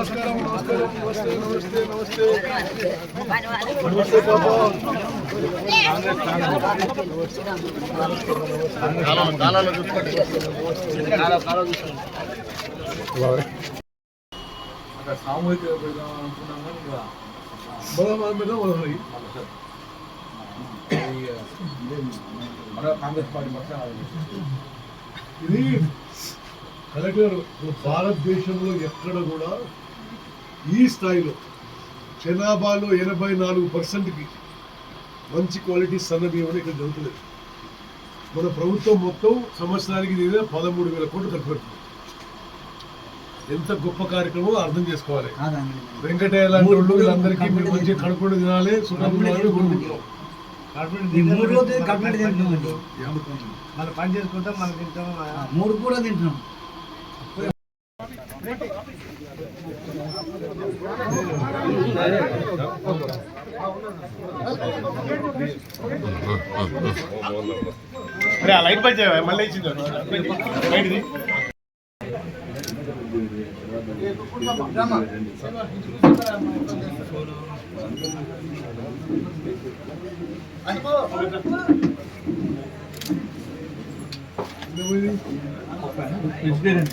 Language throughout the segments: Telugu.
నమస్కారం నమస్కారం నమస్తే నమస్తే నమస్తే నమస్తే బాబా సామూహిక పెడదాం అనుకున్నాం కానీ ఇంకా బలా మనం మీద మొదలై మన కాంగ్రెస్ పార్టీ పక్షాన ఇది కలెక్టర్ ఇప్పుడు భారతదేశంలో ఎక్కడ కూడా ఈ స్థాయిలో జనాభాలో ఎనభై నాలుగు పర్సెంట్కి మంచి క్వాలిటీ సన్న బియ్యం అని ఇక్కడ జరుగుతుంది మన ప్రభుత్వం మొత్తం సంవత్సరానికి దీని పదమూడు వేల కోట్లు ఖర్చు పెడుతుంది. ఎంత గొప్ప కార్యక్రమం అర్థం చేసుకోవాలి. వెంకటయ్య లాంటి వాళ్ళు వీళ్ళందరికీ మీరు మంచిగా కడుపుడు తినాలి సుఖం తినాలని కోరుకుంటున్నాం. ఈ మూడు రోజులు కంప్లీట్ తింటున్నామండి మనం పని చేసుకుంటాం మనం తింటాం మూడు కూడా తింటున్నాం. అరే ఆ లైట్ పని చేయవా? మళ్ళీ ఇచ్చింది లైట్ది ప్రెసిడెంట్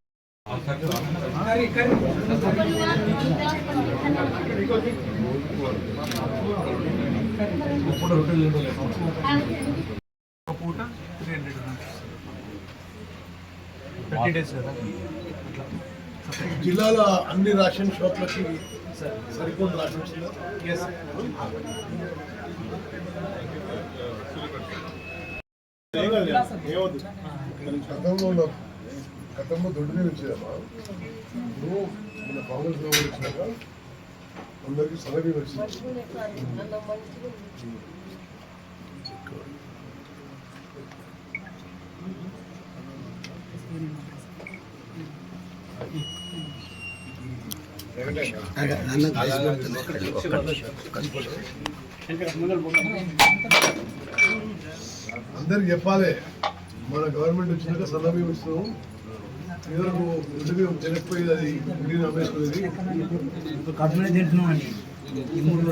పెట్టిపోయాడని థర్టీ డేస్ కదా జిల్లాల అన్ని రేషన్ షాప్లకి సరిపోయిన రేషన్ ఎస్ ఏమవుతుంది? గతంలో గతంలో దొడ్డు మీద వచ్చేదమ్మా ఇప్పుడు మన కాంగ్రెస్ గవర్నమెంట్ వచ్చినాక అందరికీ సలహీ వచ్చింది. అందరికి చెప్పాలి మన గవర్నమెంట్ వచ్చినాక సలహీ ఇస్తున్నాం తినకపోయేది అది అమ్మేసుకునేది ఈ మూడు.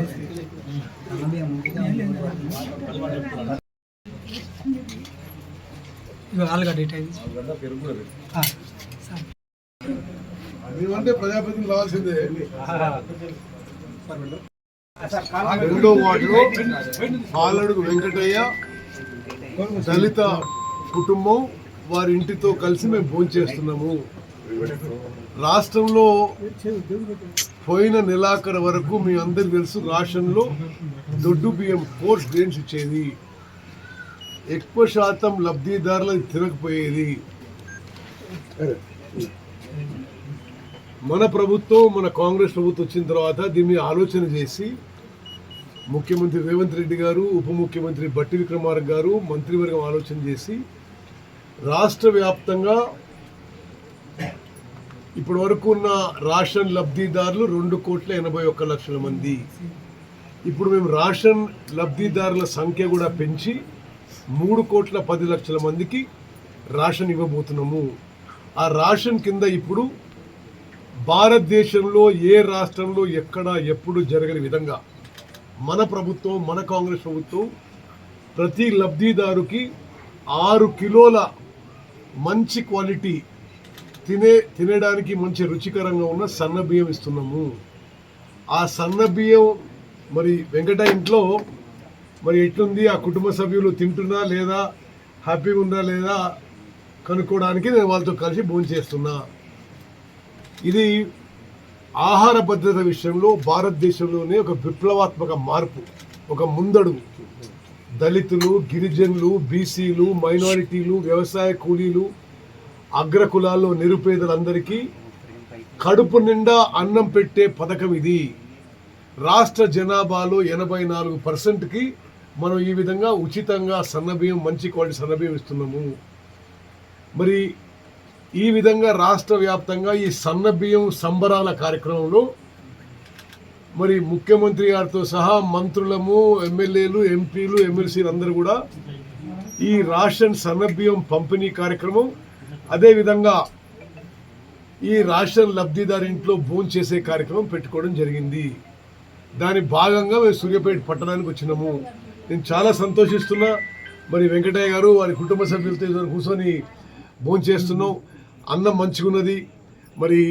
మేమంటే ప్రజాప్రతినిధులు రావాల్సిందే. రెండో వార్డులో పాలడుగు వెంకటయ్య దళిత కుటుంబం వారి ఇంటితో కలిసి మేము భోంచేస్తున్నాము రాష్ట్రంలో పోయిన నెలాఖర వరకు మీ అందరికి తెలుసు రాషన్లో దొడ్డు బియ్యం కోర్స్ గ్రెయిన్స్ ఇచ్చేది. ఎక్కువ శాతం లబ్ధిదారులకు తినకపోయేది. మన ప్రభుత్వం మన కాంగ్రెస్ ప్రభుత్వం వచ్చిన తర్వాత దీన్ని ఆలోచన చేసి ముఖ్యమంత్రి రేవంత్ రెడ్డి గారు ఉప ముఖ్యమంత్రి బట్టి విక్రమార్క గారు మంత్రివర్గం ఆలోచన చేసి రాష్ట్ర వ్యాప్తంగా ఇప్పటి వరకు ఉన్న రాషన్ లబ్ధిదారులు రెండు కోట్ల ఎనభై ఒక్క లక్షల మంది. ఇప్పుడు మేము రాషన్ లబ్ధిదారుల సంఖ్య కూడా పెంచి మూడు కోట్ల పది లక్షల మందికి రాషన్ ఇవ్వబోతున్నాము. ఆ రాషన్ కింద ఇప్పుడు భారతదేశంలో ఏ రాష్ట్రంలో ఎక్కడ ఎప్పుడు జరగని విధంగా మన ప్రభుత్వం మన కాంగ్రెస్ ప్రభుత్వం ప్రతి లబ్ధిదారుకి ఆరు కిలోల మంచి క్వాలిటీ తినే తినడానికి మంచి రుచికరంగా ఉన్న సన్న బియ్యం ఇస్తున్నాము. ఆ సన్న బియ్యం మరి వెంకట ఇంట్లో మరి ఎట్లుంది? ఆ కుటుంబ సభ్యులు తింటున్నా లేదా? హ్యాపీగా ఉందా లేదా? కనుక్కోవడానికి నేను వాళ్ళతో కలిసి భోజనం చేస్తున్నా. ఇది ఆహార భద్రత విషయంలో భారతదేశంలోనే ఒక విప్లవాత్మక మార్పు ఒక ముందడుగు. దళితులు గిరిజనులు బీసీలు మైనారిటీలు వ్యవసాయ కూలీలు అగ్రకులాల్లో నిరుపేదలందరికీ కడుపు నిండా అన్నం పెట్టే పథకం ఇది. రాష్ట్ర జనాభాలో ఎనభై నాలుగు పర్సెంట్కి మనం ఈ విధంగా ఉచితంగా సన్నబియ్యం మంచి క్వాలిటీ సన్నబియ్యం ఇస్తున్నాము. మరి ఈ విధంగా రాష్ట్ర వ్యాప్తంగా ఈ సన్నబియ్యం సంబరాల కార్యక్రమంలో మరి ముఖ్యమంత్రి గారితో సహా మంత్రులము ఎమ్మెల్యేలు ఎంపీలు ఎమ్మెల్సీలు అందరూ కూడా ఈ రాషన్ సన్నబియ్యం పంపిణీ కార్యక్రమం అదేవిధంగా ఈ రాషన్ లబ్ధిదారి ఇంట్లో చేసే కార్యక్రమం పెట్టుకోవడం జరిగింది. దాని భాగంగా మేము సూర్యాపేట పట్టణానికి వచ్చినాము. నేను చాలా సంతోషిస్తున్నా. మరి వెంకటయ్య గారు వారి కుటుంబ సభ్యులతో కూర్చొని భోంచేస్తున్నాం అన్నం మంచిగున్నది. మరి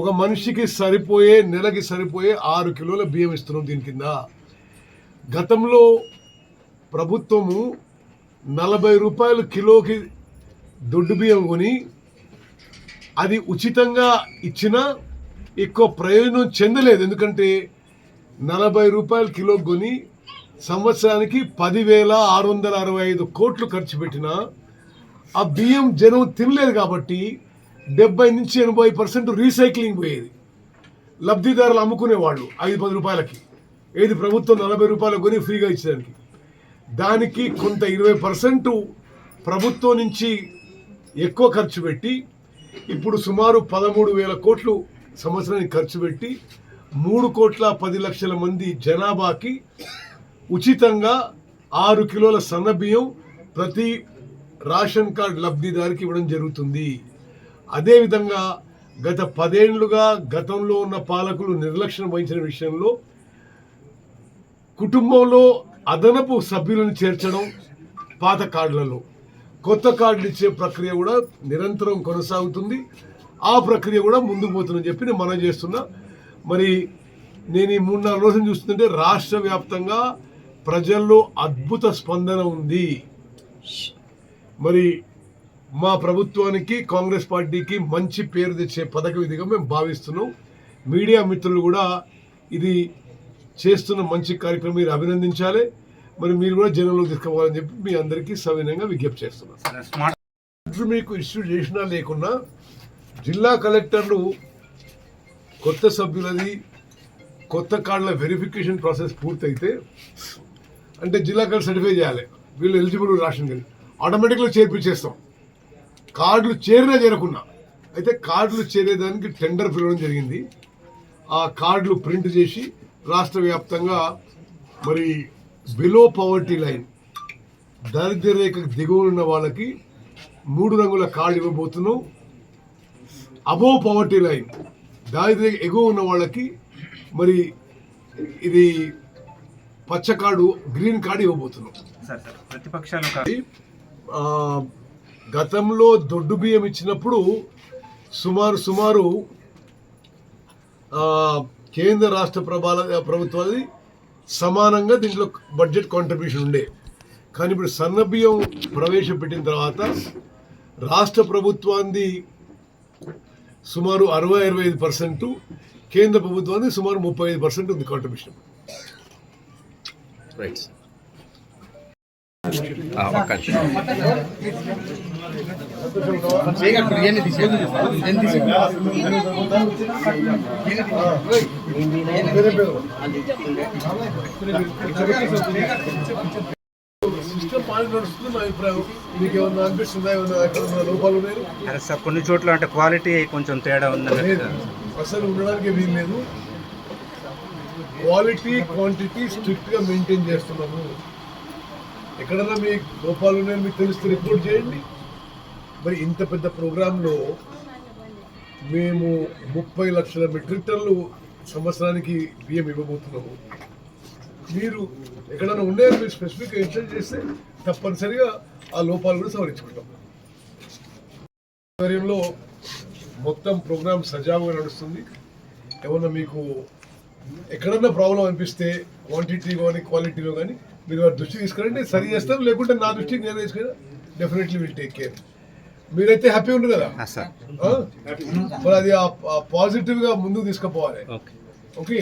ఒక మనిషికి సరిపోయే నెలకి సరిపోయే ఆరు కిలోల బియ్యం ఇస్తున్నాం దీని కింద. గతంలో ప్రభుత్వము నలభై రూపాయలు కిలోకి దొడ్డు బియ్యం కొని అది ఉచితంగా ఇచ్చినా ఎక్కువ ప్రయోజనం చెందలేదు. ఎందుకంటే నలభై రూపాయలు కిలో కొని సంవత్సరానికి పదివేల ఆరు వందల అరవై ఐదు కోట్లు ఖర్చు పెట్టిన ఆ బియ్యం జనం తినలేదు కాబట్టి డెబ్బై నుంచి ఎనభై పర్సెంట్ రీసైక్లింగ్ పోయేది. లబ్ధిదారులు అమ్ముకునేవాళ్ళు ఐదు పది రూపాయలకి. ఏది ప్రభుత్వం నలభై రూపాయలు కొని ఫ్రీగా ఇచ్చేదానికి. దానికి కొంత ఇరవై పర్సెంట్ ప్రభుత్వం నుంచి ఎక్కువ ఖర్చు పెట్టి ఇప్పుడు సుమారు పదమూడు వేల కోట్లు సంవత్సరానికి ఖర్చు పెట్టి మూడు కోట్ల పది లక్షల మంది జనాభాకి ఉచితంగా ఆరు కిలోల సన్నబియ్యం ప్రతి రేషన్ కార్డు లబ్ధిదారికి ఇవ్వడం జరుగుతుంది. అదేవిధంగా గత పదేళ్ళుగా గతంలో ఉన్న పాలకులు నిర్లక్ష్యం వహించిన విషయంలో కుటుంబంలో అదనపు సభ్యులను చేర్చడం పాత కార్డులలో. కొత్త కార్డులు ఇచ్చే ప్రక్రియ కూడా నిరంతరం కొనసాగుతుంది. ఆ ప్రక్రియ కూడా ముందుకు పోతుందని చెప్పి నేను మనం చేస్తున్నా. మరి నేను ఈ మూడు నాలుగు రోజులు చూస్తుంటే రాష్ట్ర వ్యాప్తంగా ప్రజల్లో అద్భుత స్పందన ఉంది. మరి మా ప్రభుత్వానికి కాంగ్రెస్ పార్టీకి మంచి పేరు తెచ్చే పథకం ఇదిగా మేము భావిస్తున్నాం. మీడియా మిత్రులు కూడా ఇది చేస్తున్న మంచి కార్యక్రమం మీరు అభినందించాలి. మరి మీరు కూడా జనంలోకి తీసుకుపోవాలని చెప్పి మీ అందరికీ సవినయంగా విజ్ఞప్తి చేస్తున్నాం. స్మార్ట్ ఇప్పుడు మీకు ఇష్యూ చేసినా లేకున్నా జిల్లా కలెక్టర్లు కొత్త సభ్యులది కొత్త కార్డుల వెరిఫికేషన్ ప్రాసెస్ పూర్తయితే అంటే జిల్లా కలెక్టర్ సర్టిఫై చేయాలి. వీళ్ళు ఎలిజిబుల్ రాషన్ కానీ ఆటోమేటిక్గా చేర్పించేస్తాం. కార్డులు చేరినా చేరకున్నా. అయితే కార్డులు చేరేదానికి టెండర్ పిలవడం జరిగింది. ఆ కార్డులు ప్రింట్ చేసి రాష్ట్ర వ్యాప్తంగా మరి బిలో పవర్టీ లైన్ దారిద్ర్య రేఖకు దిగువ ఉన్న వాళ్ళకి మూడు రంగుల కార్డు ఇవ్వబోతున్నాం. అబోవ్ పవర్టీ లైన్ దారిద్ర్య ఎగువ ఉన్న వాళ్ళకి మరి ఇది పచ్చ కార్డు గ్రీన్ కార్డు ఇవ్వబోతున్నాం. ప్రతిపక్షాలు గతంలో దొడ్డు బియ్యం ఇచ్చినప్పుడు సుమారు సుమారు కేంద్ర రాష్ట్ర ప్రభాల ప్రభుత్వాలది సమానంగా దీంట్లో బడ్జెట్ కాంట్రిబ్యూషన్ ఉండే. కానీ ఇప్పుడు సన్న బియ్యం ప్రవేశపెట్టిన తర్వాత రాష్ట్ర ప్రభుత్వాన్ని సుమారు అరవై అరవై ఐదు పర్సెంట్ కేంద్ర ప్రభుత్వాన్ని సుమారు ముప్పై ఐదు పర్సెంట్ ఉంది కాంట్రిబ్యూషన్ రైట్ బాగా నడుస్తుంది నా అభిప్రాయం మీకు ఏమన్నా అనిపిస్తుందా ఏమన్నా ఎక్కడ లోపాలు ఉన్నాయి అదే సార్ కొన్ని చోట్ల అంటే క్వాలిటీ కొంచెం తేడా లేదు. అసలు ఉండడానికి వీలు లేదు. క్వాలిటీ క్వాంటిటీ స్ట్రిక్ట్గా మెయింటైన్ చేస్తున్నాము. ఎక్కడన్నా మీ లోపాలు ఉన్నాయని మీకు తెలిస్తే రిపోర్ట్ చేయండి. మరి ఇంత పెద్ద ప్రోగ్రాంలో మేము ముప్పై లక్షల మెట్రిక్ టన్లు సంవత్సరానికి బియ్యం ఇవ్వబోతున్నాము. మీరు ఎక్కడైనా ఉండే మీరు స్పెసిఫిక్గా ఇన్స్టెంట్ చేస్తే తప్పనిసరిగా ఆ లోపాలు కూడా సవరించుకుంటాం. ఆధ్వర్యంలో మొత్తం ప్రోగ్రామ్ సజావుగా నడుస్తుంది. ఏమన్నా మీకు ఎక్కడన్నా ప్రాబ్లం అనిపిస్తే క్వాంటిటీ కానీ క్వాలిటీలో కానీ మీరు వారి దృష్టి తీసుకురండి సరి చేస్తాం లేకుంటే నా దృష్టికి నేను తీసుకుని డెఫినెట్లీ విల్ టేక్ కేర్ మీరైతే హ్యాపీ ఉండరు కదా? మరి అది పాజిటివ్గా ముందుకు తీసుకుపోవాలి. ఓకే ఓకే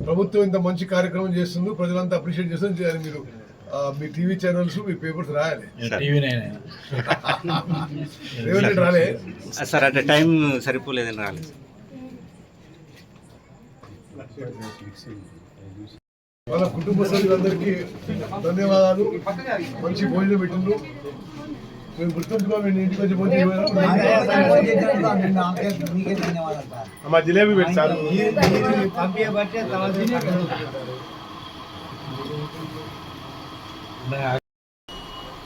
ప్రభుత్వం ఇంత మంచి కార్యక్రమం చేస్తుంది ప్రజలంతా అప్రిషియేట్ చేస్తుంది అది మీరు మీ టీవీ ఛానల్స్ మీ పేపర్స్ రాయాలి. రాలే? సార్ అంటే టైం సరిపోలేదని రాలేదు. వాళ్ళ కుటుంబ సభ్యులందరికీ ధన్యవాదాలు. మంచి భోజనం పెట్టిండ్రు. మేము గుర్తుంచుకోవాలి నేను ఇంటికి వచ్చి భోజనం చేయమని. మీకే ధన్యవాదాలు సార్. మా జిలేబీ పెట్టి సార్ పంపించబట్టే తర్వాత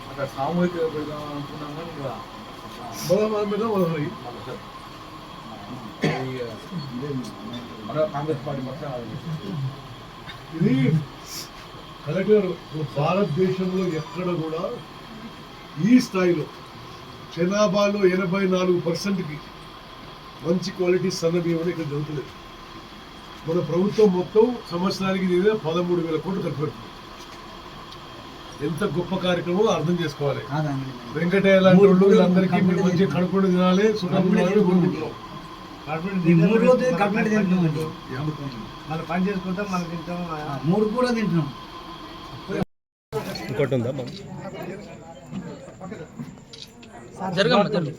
అక్కడ సామూహిక పెడదాం అనుకున్నాం కానీ ఇంకా మొదలు మనం పెడదాం, మొదలు పోయి. మన కాంగ్రెస్ పార్టీ మొత్తం అది. ఇది కలెక్టర్ భారతదేశంలో ఎక్కడ కూడా ఈ స్థాయిలో జనాభాలో ఎనభై నాలుగు పర్సెంట్కి మంచి క్వాలిటీ సన్న బియ్యం అనేది ఇక్కడ దొరుకుతుంది మన ప్రభుత్వం మొత్తం సంవత్సరానికి దీని పదమూడు వేల కోట్లు ఖర్చు పెడుతుంది. ఎంత గొప్ప కార్యక్రమం అర్థం చేసుకోవాలి. వెంకటయ్య లాంటి వాళ్ళు వీళ్ళందరికీ మీరు మంచిగా కడుపుడు తినాలి సుఖం కోరుకుంటున్నాం మూడు రోజులు కడుపునిండా తింటున్నామండి మనం పని చేసుకుంటాం మనం తింటాం మూడు కూడా తింటున్నాం. ఇంకోటి ఉందా జరగమ్మ జరగ